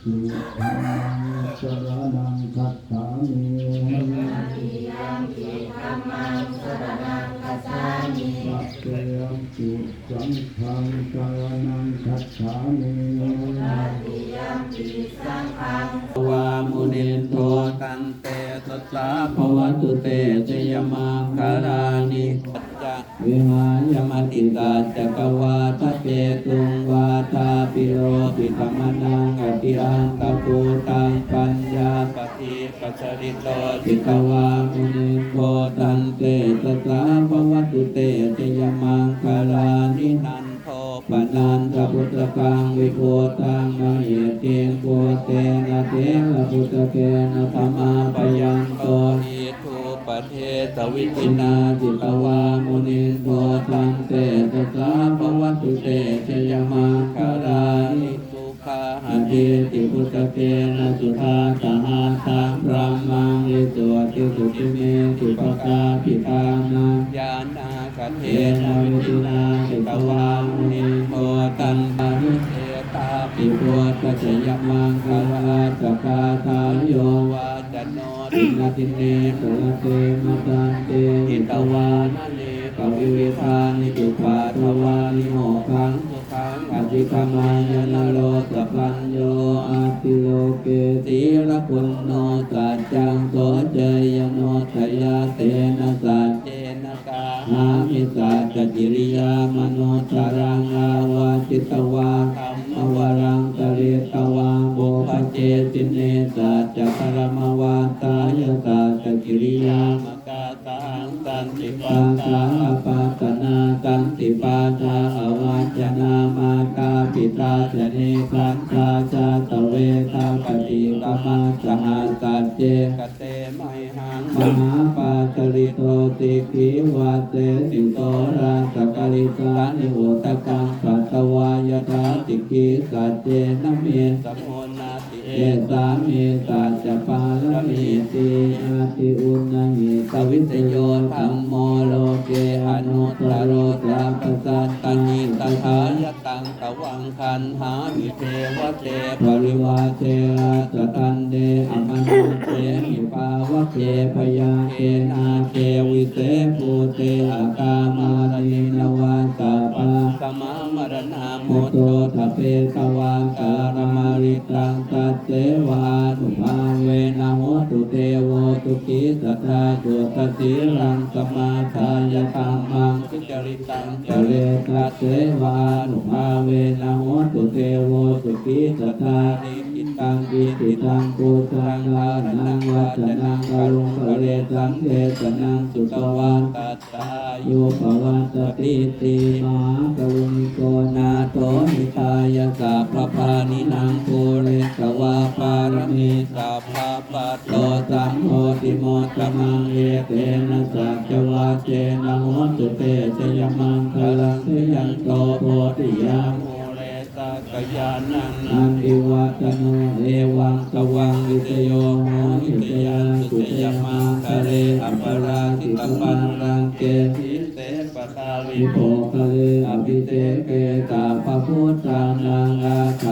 ติธัมมังสรณังคัจฉามินาติยัมปิธัมมังสรณังคัจฉามิตัติยมปีสังฆังสรณังคัจฉามินาติยัมปิสังฆังวามุนินโทตันเตตัสสะภวตุเตชยมังคารานิ วิหายมติตาจักวาทเปตุงวาทาปิโรปิธรรมนังอภิอังกปูตังปัญญาปฏิปัสริโตจิตวามุนิโทตันเตตัสสะภวตุเตชยมังคารานินันโทปนันทพุทธกังวิโพตังมเหเตงโพเตนะเตนะพุทธเกนะธรรมาปยังป เทสวิจินาจิตวามุนิโทตังเตตัสสะภวตุเตชยมังคารานิสุขาหเทติพุทธเกนะสุธาสหาสังพระมังลิสวติสุติเมสุปกาปิตานาญาณาคเทนะวิจินาจิตวามุนิโทตันตานุเทตาปิโพตชยมังคาราสกาทายโยวา สินาติเนตุเตมตันเตหิตวานาเนกวิเวทานิจุปาทวานิโมขังสุขังอธิกมายนโรสปัญโยอาติโลเกติระปุณโนสัจจังโสเจยโนทยาเตนะสัจเจนะกาหามิสัจจิริยามโนตารังอาวาจิตวา นติปัสสะปาตนาสันติปัสสะอวัจนามาตาปิตาจเนคันตาจาตเวตาปฏิกรรมาสหสัจเจกเตไมหังมหาปาตริโตติขิวาเตสิโตราสกลิสานิโหตกังปัตต วายตาติขิสัจเจนะเมสมุนาติเอสามีสัจปาลมีติอาติอุณหิตวิสโยธรรมโมโลเกอนุตรโรสาปสัตตันิตถายตังตวังคันหาวิเทวเตปริวาเทระสตันเดอมนุเตหิปาวะเทพยาเกนาเทวิเตภูเตอากามา มามรณาโมโตทะเปตวาการมาริตังตัสเสวาตุมาเวนะโหตุเทโวตุกิสัทธาจุตติรังสมาทายตังมังสุจริตังเจเรตัสเสวาตุมาเวนะโหตุเทโวตุกิสัทธานิ ตังวิติตังปุตังลานังวัจนังกรุงกเรสังเทสนังสุตวันตัสสายุปวัตติติมหากรุณิโกนาโตนิทายาสัพพานินางภูเรสวาปารมีสัพพะปัตโตสัมโพธิโมตมังเอเตนะสัจวาเจนะโหตุเตชยมังคลังเทยันโตโพธิยามูเรส กยานังนันติวัตโนเอวังตวังวิตโยโหหิตยันสุตยมาคะเรอัปราติตปันรังเกทิเตปตาวิโภคะเลอภิเตเกตาปพุทธานังอาคา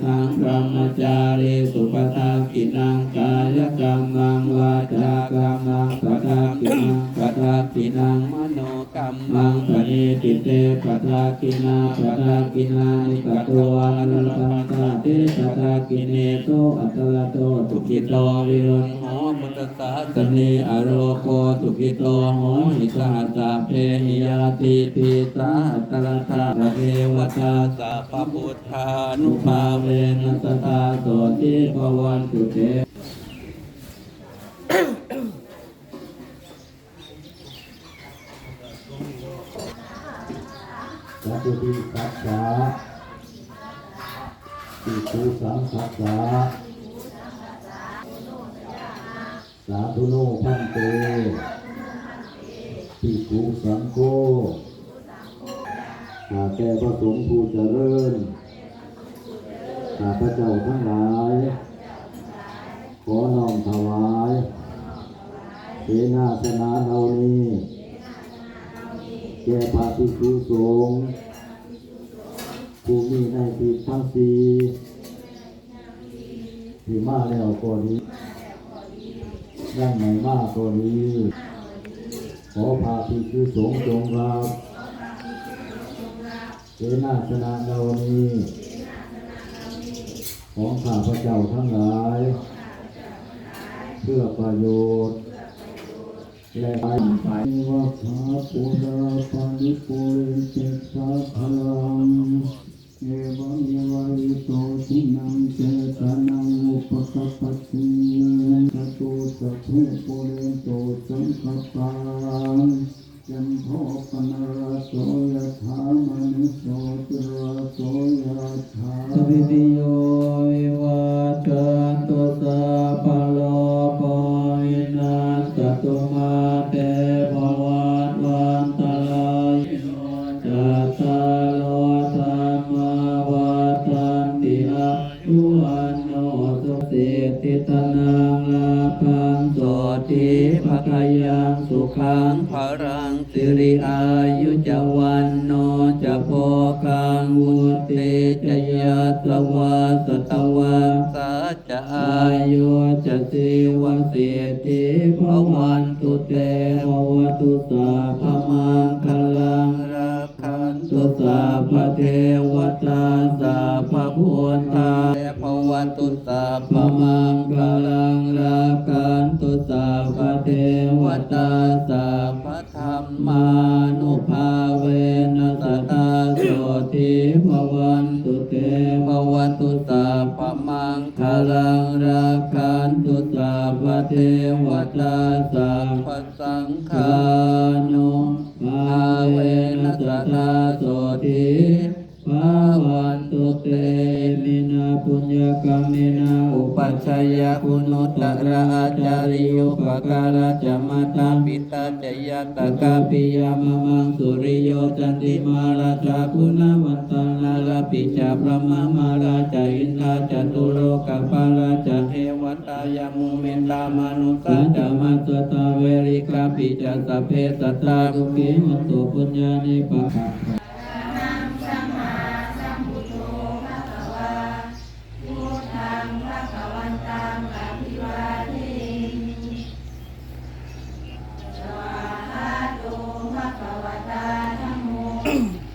สังพรรมจารีสุปทากินังกายกรรมังวาจากรรมังปทากินังปทากินังม กรรมังปณิติเตปทากินาปทากินานิปตวานุปันตาเตปทากิเนโตอัตตะโตทุกิโตวิรุณโหมุตตสาสเนอโรโคทุกิโตโหหิสหัสเพหิยาติปิสาอัตตะทาเทวตาสัพพุทธานุภาเวนัสตาโสติภวันตุเต สัพพิสัจจา ปิ ภูสังคัสสะสาธุโนพันเตปิภูสังโฆข้าแต่พระสงฆ์ผู้เจริญข้าพระเจ้าทั้งหลาย ขอน้อมถวายเสนาสนะเหล่านี้แก่พระภิกษุสงฆ์ผู้มีในทิศทั้งสี่ ที่มาแล้วก็ดียังไม่มาก็ดีขอพระภิกษุสงจงรับเสนาสนะเหล่านี้ของข้าพระเจ้าทั้งหลาย เพื่อประโยชน์ และไปไปวัฏาปุราปานิปุเรเจตสาคลังเอวะ ปกปปตินันตตุสัพเพปุเรโตสังคปายัมโทปนารโสยถามนุโสตระโส ติตนังลาภังโสติภะคยังสุขังภารังสิริอายุจวันโนจะโพคังวุติจยะสวาสตวังสัจจะอายุจะสิวสิติภวันตุเตภวตุสาพมังคลังรักขันตุสาพเทวตาสาพพุทธา วันตุสาพมังคลังรักขันตุสาพเทวตาสาพธรรมานุภาเวนัสตาโสทิภวันตุเตภวันตุสาพมังคลังรักขันตุสาพเทวตาสาพสังฆานุภาเวนัสตาโสทิภวันตุเต ปุญญกรรมินาอุปัชยคุณุตตระอาจาริยุปการะจมตาปิตาจยตกาปิยามมังสุริโยจันติมาราชาคุณวันตนาลปิจาพระมมาราชาอินทาจตุโลกปาราชาเทวตายามุเมนตามนุสัจมัสตาเวริกาปิจาสเพสตตาทุกิมตุปุญญานิปะ Mm-hmm.